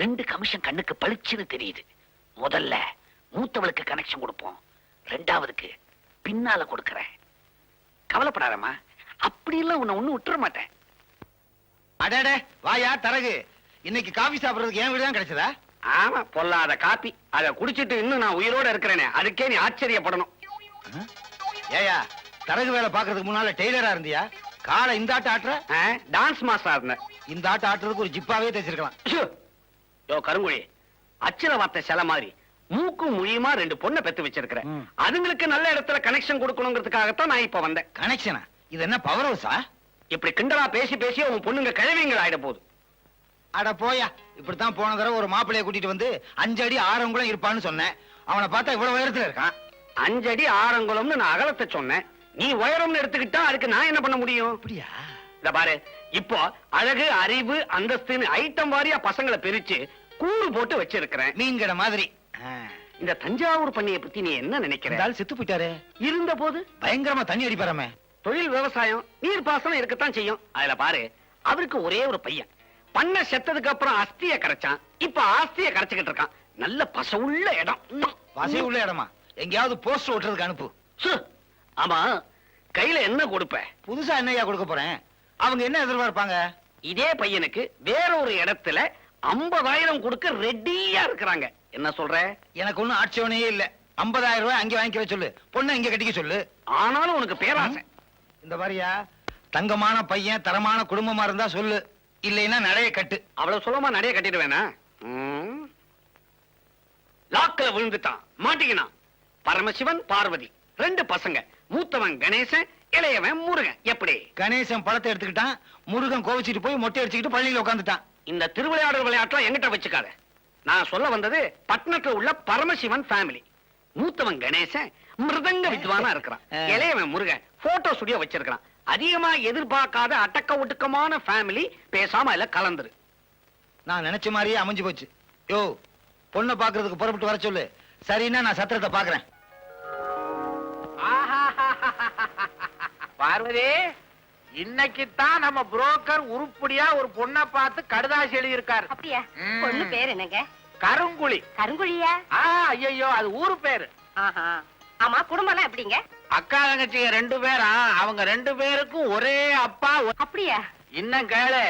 ரெண்டு கமிஷன் கண்ணுக்கு பளிச்சுன்னு தெரியுது. முதல்ல மூத்தவளுக்கு கனெக்ஷன் கொடுப்போம். ரெண்டாவதுக்கு பின்னால கொடுக்கறேன். கவலைப்படாதம்மா. அப்படியெல்லாம் உன்னை ஒண்ணு விட்டுற மாட்டேன். அடடே வாயா தரகு. இன்னைக்கு காபி சாப்பிடுறதுக்கு என் வீடு தான் கிடைச்சதா? ஆமா பொல்லாத காப்பி அத குடிச்சிட்டு இன்னும் நான் உயிரோட இருக்கிறேனே. அதுக்கே நீ ஆச்சரியப்படணும். ஏயா தரகு வேலை பாக்குறதுக்கு முன்னால டெய்லரா இருந்தியா? காலை இந்த ஆட்ட ஆட்டுற? டான்ஸ் மாஸ்டரா இருந்தேன். இந்த ஆட்ட ஆட்டுறதுக்கு ஒரு ஜிப்பாவே தைச்சிருக்கலாம்! யோ கருங்குழி அச்சல வார்த்தை சில மாதிரி. மூக்கும் மொழியுமா ரெண்டு பொண்ணை பெத்து வச்சிருக்கிறேன். அதுங்களுக்கு நல்ல இடத்துல கனெக்ஷன் கொடுக்கணுங்கிறதுக்காகத்தான் நான் இப்ப வந்தேன். கனெக்ஷனா இது என்ன பவர் ஹவுஸா இப்படி கிண்டலா பேசி பேசி உன் பொண்ணுங்க கிழவிங்கள் ஆயிட போகுது. அட போயா இப்படித்தான் போன தடவை ஒரு மாப்பிளைய கூட்டிட்டு வந்து அஞ்சு அடி ஆறவங்களும் இருப்பான்னு சொன்னேன். அவனை பார்த்தா இவ்வளவு உயரத்துல இருக்கான். அஞ்சடி ஆறங்குளம்னு நான் அகலத்தை சொன்னேன். நீ உயரம்னு எடுத்துக்கிட்டா அதுக்கு நான் என்ன பண்ண முடியும்? அப்படியா? இத பாரு. இப்போ அழகு அறிவு அந்தஸ்துன்னு ஐட்டம் வாரியா பசங்களை பிரிச்சு கூறு போட்டு வச்சிருக்கிறேன். மீன் கடை மாதிரி. இந்த தஞ்சாவூர் பண்ணிய பத்தி நீ என்ன நினைக்கிற? செத்து போயிட்டாரு. இருந்த போது? பயங்கரமா தண்ணி அடிப்பாராமே. தொழில் விவசாயம் நீர் பாசனம் இருக்கத்தான் செய்யும். அதுல பாரு அவருக்கு ஒரே ஒரு பையன். பண்ண செத்ததுக்கு அப்புறம் அஸ்திய கரைச்சான். இப்ப ஆஸ்திய கரைச்சுக்கிட்டு இருக்கான். நல்ல பசவுள்ள இடம். உள்ள இடமா? எங்கேயாவது போஸ்டர் ஓட்டுறதுக்கு அனுப்பு. ஆமா. கையில என்ன கொடுப்ப? புதுசா என்னய்யா கொடுக்க போறேன்? அவங்க என்ன எதிர்பார்ப்பாங்க? இதே பையனுக்கு வேற ஒரு இடத்துல 50000 கொடுக்க ரெடியா இருக்கிறாங்க. என்ன சொல்ற? எனக்கு ஒண்ணும் ஆட்சேபனையே இல்ல. 50000 ரூபாய் அங்கே வாங்கிக்க சொல்லு. பொண்ணை இங்க கட்டிக்க சொல்லு. ஆனாலும் உனக்கு பேராசை. இந்த மாதிரியா தங்கமான பையன் தரமான குடும்பமா இருந்தா சொல்லு. இல்லைன்னா நடைய கட்டு. அவ்வளவு சுலமா நிறைய கட்டிடுவேனா? ம். லாக்ல விழுந்துட்டான். மாட்டிக்கினான். பரமசிவன் பார்வதி. ரெண்டு பசங்க. மூத்தவன் கணேசன் இளையவன் முருகன். எப்படி? கணேசன் பழத்தை எடுத்துக்கிட்டான் முருகன் கோவிச்சிட்டு போய் மொட்டை அடிச்சுக்கிட்டு பள்ளியில உட்காந்துட்டான் இந்த திருவிளையாடல் விளையாட்டுலாம் எங்கிட்ட வச்சுக்காத. நான் சொல்ல வந்தது பட்டணத்துல உள்ள பரமசிவன் ஃபேமிலி மூத்தவன் கணேசன் மிருதங்க வித்வானா இருக்கிறான். இளையவன் முருகன் போட்டோ ஸ்டுடியோ வச்சிருக்கான் அதிகமா எதிர்பார்க்காத அடக்க ஒடுக்கமான ஃபேமிலி பேசாம இல்ல கலந்துரு. நான் நினைச்ச மாதிரியே அமைஞ்சு போச்சு. யோ பொண்ணை பாக்குறதுக்கு புறப்பட்டு வர சொல்லு. சரின்னா நான் சத்திரத்தை பாக்குறேன் பார்வதி இன்னைக்கு தான் நம்ம புரோக்கர் உருப்படியா ஒரு பொண்ணை பார்த்து கடுதாசி எழுதியிருக்காரு. அப்படியா. பொண்ணு பேர் என்னங்க? கருங்குழி. கருங்குழியா? ஆ ஐயோ அது ஊரு பேரு. ஆமா குடும்பம்லாம் எப்படிங்க? அக்கா தங்கச்சிங்க ரெண்டு பேரா? அவங்க ரெண்டு பேருக்கும் ஒரே அப்பா அப்படியா? இன்னும் கேளு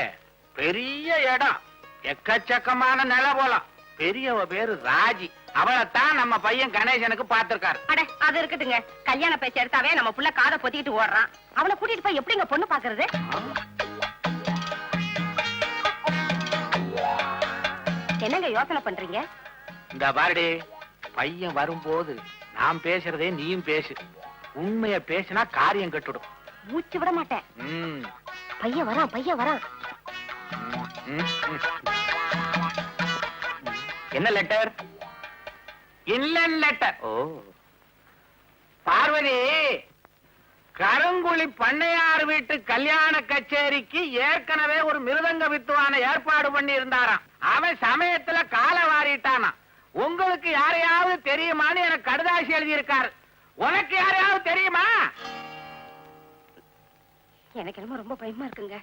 பெரிய இடம். எக்கச்சக்கமான நில போலாம். பெரியவ பேரு ராஜி. அவளைத்தான் நம்ம பையன் கணேசனுக்கு பார்த்திருக்காரு. அட அது இருக்குதுங்க கல்யாண பேச்சு எடுத்தாவே நம்ம புள்ள காதை பொத்திக்கிட்டு ஓடுறான். அவளை கூட்டிட்டு போய் எப்படிங்க பொண்ணு பாக்குறது என்னங்க யோசனை பண்றீங்க? இந்த பாருடி பையன் வரும்போது நான் பேசுறதே நீயும் பேசு. உண்மைய பேசினா காரியம் கட்டுடும். மூச்சு விட மாட்டேன். பையன் வரான் பையன் வரான். என்ன லெட்டர்? இல்லன் லெட்டர் ஓ. பார்வதி கருங்குழி பண்ணையார் வீட்டு கல்யாண கச்சேரிக்கு ஏற்கனவே ஒரு மிருதங்க வித்துவான ஏற்பாடு பண்ணி இருந்தாராம் அவன் சமயத்துல கால வாரிட்டானா உங்களுக்கு யாரையாவது தெரியுமான்னு எனக்கு கடுதாசி எழுதியிருக்காரு. உனக்கு யாரையாவது தெரியுமா? எனக்கு என்னமோ ரொம்ப பயமா இருக்குங்க.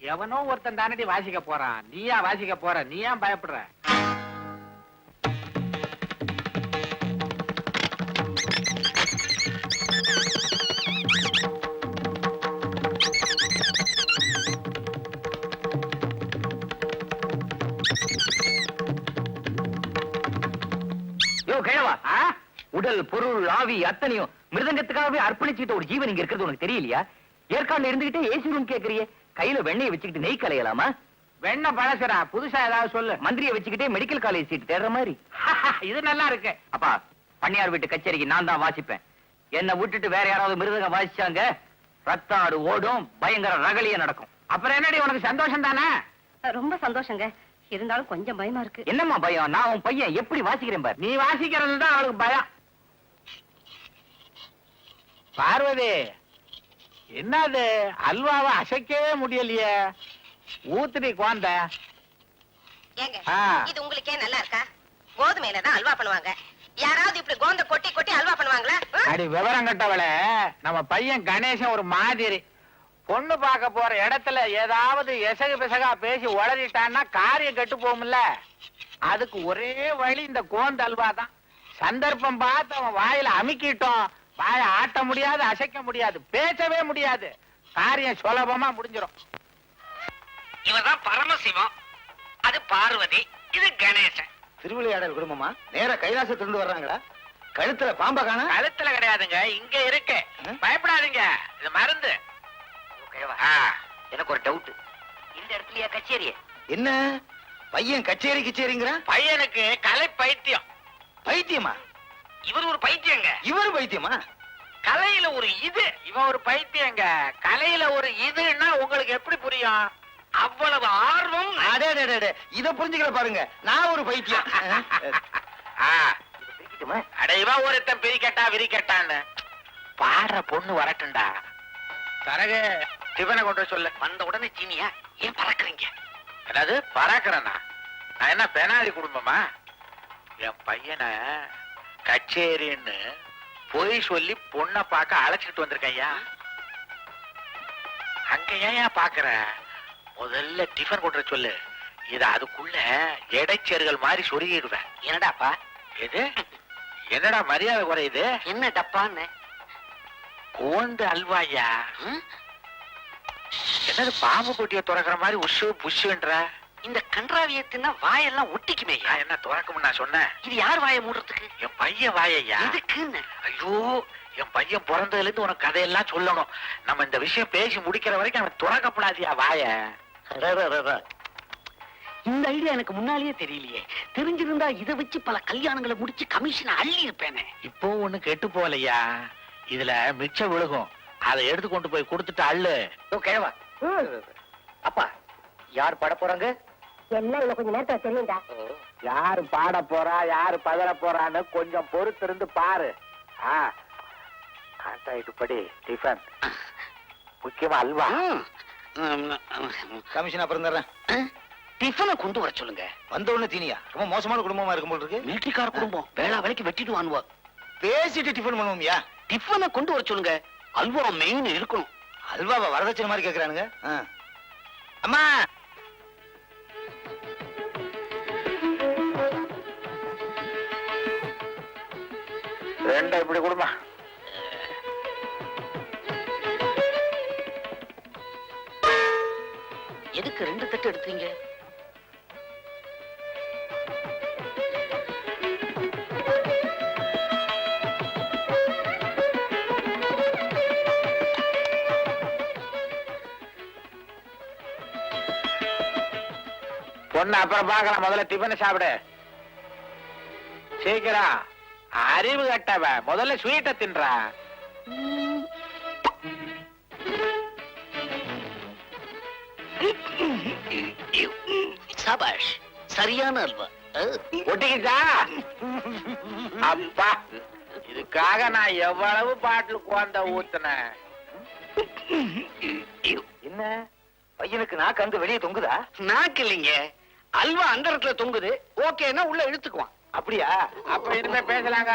எவனோ ஒருத்தன் தானடி வாசிக்க போறான். நீயா வாசிக்க போற? நீ ஏன் பயப்படுற? உடல் பொருள் ஆவி அத்தனையும் மிருதங்கத்துக்காகவே அர்ப்பணிச்சுட்டு ஒரு ஜீவன் இங்க இருக்கிறது உனக்கு தெரியலையா? ஏற்காடுல இருந்துகிட்டே ஏசி ரூம் கேக்குறியே. கையில வெண்ணெயை வச்சுக்கிட்டு நெய் கலையலாமா? வெண்ண பழசுடா. புதுசா ஏதாவது சொல்லு. மந்திரியை வச்சுக்கிட்டே மெடிக்கல் காலேஜ் சீட் தேடுற மாதிரி. இது நல்லா இருக்கு. அப்பா பண்ணையார் வீட்டு கச்சேரிக்கு நான் தான் வாசிப்பேன். என்னை விட்டுட்டு வேற யாராவது மிருதங்க வாசிச்சாங்க? ரத்தாடு ஓடும் பயங்கர ரகலிய நடக்கும். அப்புறம் என்னடி உனக்கு சந்தோஷம் தானே? ரொம்ப சந்தோஷங்க. இருந்தாலும் கொஞ்சம் பயமா இருக்கு. என்னம்மா பயம்? நான் உன் பையன். எப்படி வாசிக்கிறேன் பாரு? நீ வாசிக்கிறது தான் அவளுக்கு பயம். பார்வதி என்னது? அல்வாவை அசைக்கவே முடியலையே. ஊத்துடி ஆ. இது உங்களுக்கே நல்லா இருக்கா? கோதுமையில தான் அல்வா பண்ணுவாங்க. யாராவது இப்படி கோந்த கொட்டி கொட்டி அல்வா பண்ணுவாங்களா? அடி விவரம் கட்டவள நம்ம பையன் கணேசன் ஒரு மாதிரி. பொண்ணு பார்க்க போற இடத்துல ஏதாவது எசகு பிசகா பேசி உளறிட்டான்னா காரியம் கெட்டு போகும்ல. அதுக்கு ஒரே வழி இந்த கோந்த அல்வா தான் சந்தர்ப்பம் பார்த்து அவன் வாயில அமுக்கிட்டோம். வாயை ஆட்ட முடியாது அசைக்க முடியாது பேசவே முடியாது. காரியம் சுலபமா முடிஞ்சிடும் இவர்தான் பரமசிவம். அது பார்வதி இது கணேசன். திருவிளையாடல் குடும்பமா? நேரா கைலாசத்திலிருந்து வர்றாங்களா? கழுத்துல பாம்ப காணா? கழுத்துல கிடையாதுங்க இங்க இருக்கு? பயப்படாதீங்க இது மருந்து. எனக்கு ஒரு டவுட் இந்த இடத்துலயா கச்சேரி என்ன? பையன் கச்சேரி கச்சேரிங்கிறான்? பையனுக்கு கலை பைத்தியம். பைத்தியமா? இவர் ஒரு பைத்தியங்க. இவர் பைத்தியமா? கலையில ஒரு இது. இவன் ஒரு பைத்தியங்க. கலையில ஒரு இதுன்னா உங்களுக்கு எப்படி புரியும்? அவ்வளவு ஆர்வம். அடே அடே. இத புரிஞ்சுக்கிற பாருங்க. நான் ஒரு பைத்தியம். ஆ, அட இவன் ஒருத்தன் பிரிக்கட்டா விரிக்கட்டான்னு. பாடுற பொண்ணு வரட்டும்டா. தரகு டிஃபனை கொண்டு சொல்லு. வந்த உடனே சீனியா ஏன் பறக்குறீங்க? என்னது பராக்கிறனா நான் என்ன பெனாலி குடும்பமா? என் பையனை கச்சேரின்னு பொய் சொல்லி பொண்ணை பார்க்க அழைச்சிட்டு வந்திருக்கேன் ஐயா அங்க ஏன் பாக்குற முதல்ல டிஃபன் கொண்டு சொல்லு. இத அதுக்குள்ள இடைச்சேறுகள் மாதிரி சொருகிடுவேன். என்னடாப்பா? எது? என்னடா மரியாதை குறையுது என்ன டப்பான்னு? கோந்து அல்வாயா? என்னது பாம்பு பொட்டியை திறக்கிற மாதிரி உஷு புஷுன்ற இந்த கன்றாவியத்தின்னா வாயெல்லாம் ஒட்டிக்குமே என்ன திறக்கும்னு நான் சொன்னேன்? இது யார் வாயை மூடுறதுக்கு? என் பையன் வாயையா? எதுக்குன்னு? ஐயோ என் பையன் பிறந்ததுல இருந்து உனக்கு கதையெல்லாம் சொல்லணும். நம்ம இந்த விஷயம் பேசி முடிக்கிற வரைக்கும் அவன் துறக்கப்படாதியா வாய? இந்த ஐடியா எனக்கு முன்னாலேயே தெரியலையே. தெரிஞ்சிருந்தா இதை வச்சு பல கல்யாணங்களை முடிச்சு கமிஷன் அள்ளி இருப்பேனே இப்போ ஒண்ணு கெட்டு போகலையா? இதுல மிச்சம் விழுகும். அதை எடுத்து கொண்டு போய் கொடுத்துட்டு அள்ளு. கிழவா அப்பா யார் பாட போறாங்க? என்ன இன்னும் கொஞ்ச நேரத்துல தெரியும்டா யாரு பாட போறா யாரு பதற போறான்னு கொஞ்சம் பொறுத்து இருந்து பாரு. கான்ட்ராக்ட் படி டிஃபன். முக்கியமா அல்வா. கமிஷன் அப்புறம் தர்றேன் டிஃபனை கொண்டு வர சொல்லுங்க. வந்த உடனே தீனியா? ரொம்ப மோசமான குடும்பமா இருக்கும் போல இருக்கு. மிலிட்டரிக்கார குடும்பம். வேளா வேலைக்கு வெட்டிட்டு வாங்குவா பேசிட்டு டிஃபன் பண்ணுவோம்யா? டிஃபனை கொண்டு வர சொல்லுங்க. அல்வா மெயின் இருக்கணும் அல்வாவை வரதட்சணை மாதிரி கேக்குறானுங்க. அம்மா ரெண்டை இப்படி கொடுமா. எதுக்கு ரெண்டு தட்டு எடுத்தீங்க பொண்ணு அப்புறம் பார்க்கலாம். முதல்ல டிஃபன் சாப்பிடு. சீக்கிரம். அறிவு கட்டவ. முதல்ல ஸ்வீட்டை தின்றா. சபாஷ் சரியான அல்வா. ஒட்டிக்கிச்சா? அப்பா இதுக்காக நான் எவ்வளவு பாட்டில் குழந்த ஊத்துனேன்? என்ன? பையனுக்கு நாக்கு அங்க வெளியே தொங்குதா? நாக்கு இல்லைங்க. அல்வா அந்த இடத்துல தொங்குது. ஓகேன்னா உள்ள இழுத்துக்குவான். அப்படியா? அப்ப இனிமே பேசலாங்க.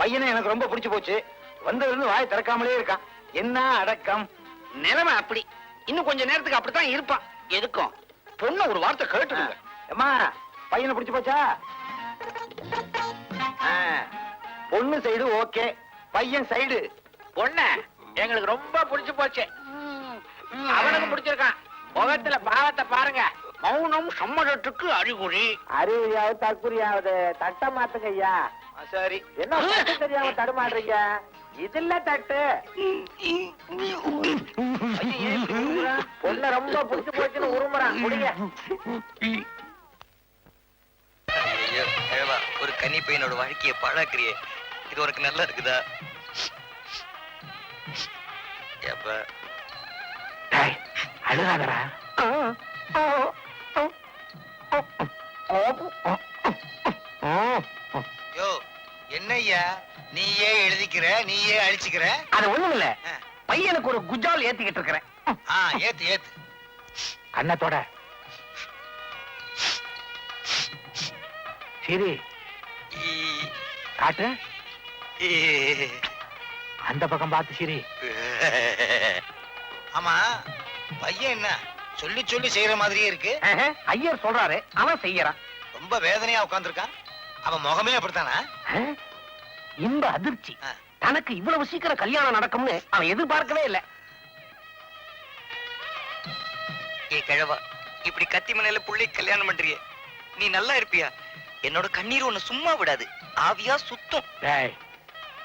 பையனை எனக்கு ரொம்ப பிடிச்சு போச்சு. வந்ததுல இருந்து வாய் திறக்காமலே இருக்கான். என்ன அடக்கம்? நிலைமை அப்படி. இன்னும் கொஞ்ச நேரத்துக்கு அப்படித்தான் இருப்பான். எதுக்கும்? பொண்ணு ஒரு வார்த்தை கேட்டுடுங்க அம்மா பையனை பிடிச்சு போச்சா? பொண்ணு சைடு ஓகே பையன் சைடு. பொண்ணு எங்களுக்கு ரொம்ப பிடிச்சு போச்சு. அவனுக்கு பிடிச்சிருக்கான். முகத்துல பாவத்தை பாருங்க. மௌனம் சம்மதத்துக்கு அறிகுறி. அறிவியாவது தற்குறியாவது தட்ட மாத்துங்க ஐயா. சரி. என்ன தெரியாம தடுமாடுறீங்க? இதுல தட்டு? பொண்ணு ரொம்ப பிடிச்சு போச்சுன்னு உருமுறான். கிழவா ஒரு கன்னி பையனோட வாழ்க்கையை பாழாக்குறியே. இது உனக்கு நல்லா இருக்குதா? அழுகாதடா. யோ என்னய்யா? நீயே எழுதிக்கிற நீயே அழிச்சுக்கிற? அது ஒண்ணும் இல்ல. பையனுக்கு ஒரு குஜால் ஏத்திக்கிட்டு இருக்கிறேன். ஆ ஏத்து ஏத்து. கண்ணத்தோட. சரி காட்டு. அந்த பக்கம் பார்த்து சிரி. ஆமா பையன் என்ன? சொல்லி சொல்லி செய்யற மாதிரியே இருக்கு. ஐயர் சொல்றாரு அவன் செய்யறான். ரொம்ப வேதனையா உட்கார்ந்திருக்கான். அவன் முகமே அப்படித்தானா? இன்ப அதிர்ச்சி. தனக்கு இவ்வளவு சீக்கிரம் கல்யாணம் நடக்கும்னு அவன் எதிர்பார்க்கவே இல்ல. ஏ கிழவா இப்படி கத்தி மனையில புள்ளை கல்யாணம் பண்றியே. நீ நல்லா இருப்பியா? என்னோட கண்ணீர் உன்னை சும்மா விடாது. ஆவியா சுத்தம். டேய்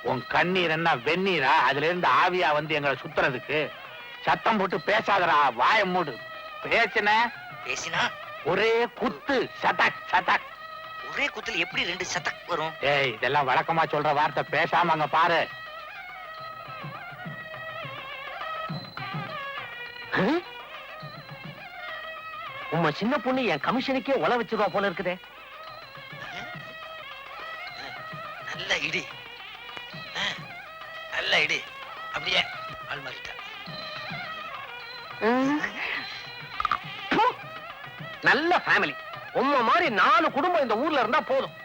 உன் கண்ணீர் என்ன வெந்நீரா? அதுல இருந்து ஆவியா வந்து எங்களை சுத்துறதுக்கு சத்தம் போட்டு பேசாதடா வாய மூடு. பேசின? பேசினா? ஒரே குத்து சதக் சதக். ஒரே குத்துல எப்படி ரெண்டு சதக் வரும்? ஏய் இதெல்லாம் வழக்கமா சொல்ற வார்த்தை பேசாம அங்க பாரு? உம்ம சின்ன பொண்ணு என் கமிஷனுக்கே உல வச்சிருவா போல இருக்குதே. நல்ல இடி. நல்ல இடி. அப்படியே ஆள்மாறிட்டா. நல்ல ஃபேமிலி உம்ம மாதிரி நாலு குடும்பம் இந்த ஊர்ல இருந்தா போதும்.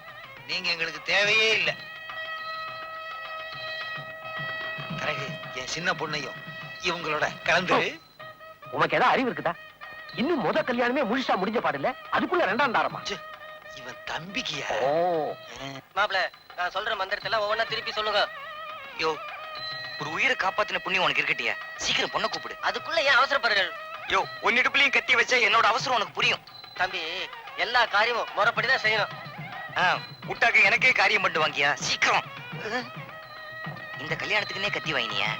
நீங்க எங்களுக்கு தேவையே இல்ல. என் சின்ன பொண்ணையும் இவங்களோட கலந்து உனக்கு ஏதாவது அறிவு இருக்குதா? இன்னும் முத கல்யாணமே முழுசா முடிஞ்ச பாடில்ல அதுக்குள்ள ரெண்டாம் தாரமா? இவன் தம்பிக்கியா? ஓ. மாப்ள நான் சொல்ற மந்திரத்தெல்லாம் ஒவ்வொன்னா திருப்பி சொல்லுங்க. யோ ஒரு உயிரை காப்பாத்தின புண்ணியம் உனக்கு இருக்கட்டியா? சீக்கிரம் பொண்ணை கூப்பிடு. அதுக்குள்ள ஏன் அவசரப்படுறீர்கள்? யோ உன்னிடுப்புலயும் கத்தி வச்சா என்னோட அவசரம் உனக்கு புரியும். தம்பி எல்லா காரியமும் முறைப்படிதான் செய்யணும். முட்டாக்கு எனக்கே காரியம் பண்ணிட்டு வாங்கியா? சீக்கிரம். இந்த கல்யாணத்துக்குன்னே கத்தி வாங்கினியா?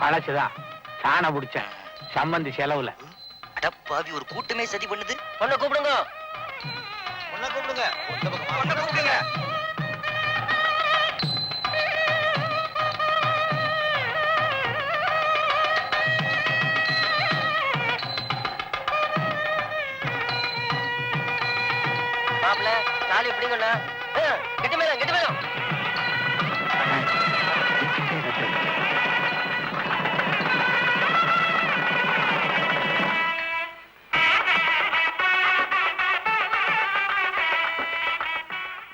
பழசுதான் சாண பிடிச்சேன். சம்மந்தி செலவுல. அடப்பாவி ஒரு கூட்டமே சதி பண்ணுது. பொண்ணை கூப்பிடுங்க. பொண்ணை கூப்பிடுங்க. பொண்ணை கூப்பிடுங்க. மாப்பிள்ள எப்படிங்கண்ணா கெட்டி மேலும் கெட்டி மேலும்